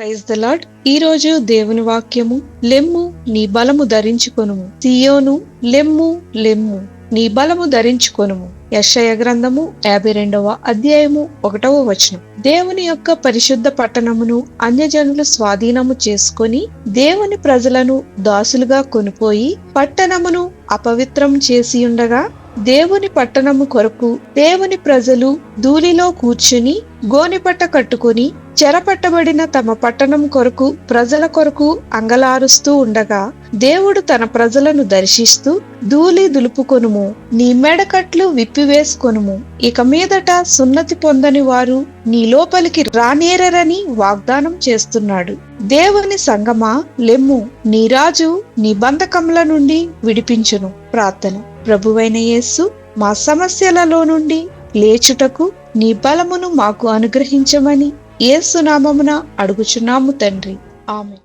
Praise the lord ఈ రోజు దేవుని వాక్యము లెమ్ము నీ బలము ధరించుకొనుము. సియోను లెమ్ము లెమ్ము నీ బలము ధరించుకొనుము. యశయ గ్రంథము యాభై రెండవ అధ్యాయము ఒకటవ వచనం. దేవుని యొక్క పరిశుద్ధ పట్టణమును అన్యజనులు స్వాధీనము చేసుకొని దేవుని ప్రజలను దాసులుగా కొనిపోయి పట్టణమును అపవిత్రం చేసి ఉండగా దేవుని పట్టణము కొరకు దేవుని ప్రజలు ధూళిలో కూర్చుని గోనిపట్ట కట్టుకుని చెరపట్టబడిన తమ పట్టణం కొరకు ప్రజల కొరకు అంగలారుస్తూ ఉండగా దేవుడు తన ప్రజలను దర్శిస్తూ ధూళి దులుపుకొనుము నీ మెడకట్లు విప్పివేసుకొనుము. ఇక మీదట సున్నతి పొందని వారు నీ లోపలికి రానేరని వాగ్దానం చేస్తున్నాడు. దేవుని సంగమా లెమ్ము నీ రాజు నీ బంధకముల నుండి విడిపించును. ప్రార్థన. ప్రభువైన యేసు మా సమస్యలలో నుండి లేచుటకు నీ బలమును మాకు అనుగ్రహించమని ఏసునామమున అడుగుచున్నాము తండ్రి. ఆమె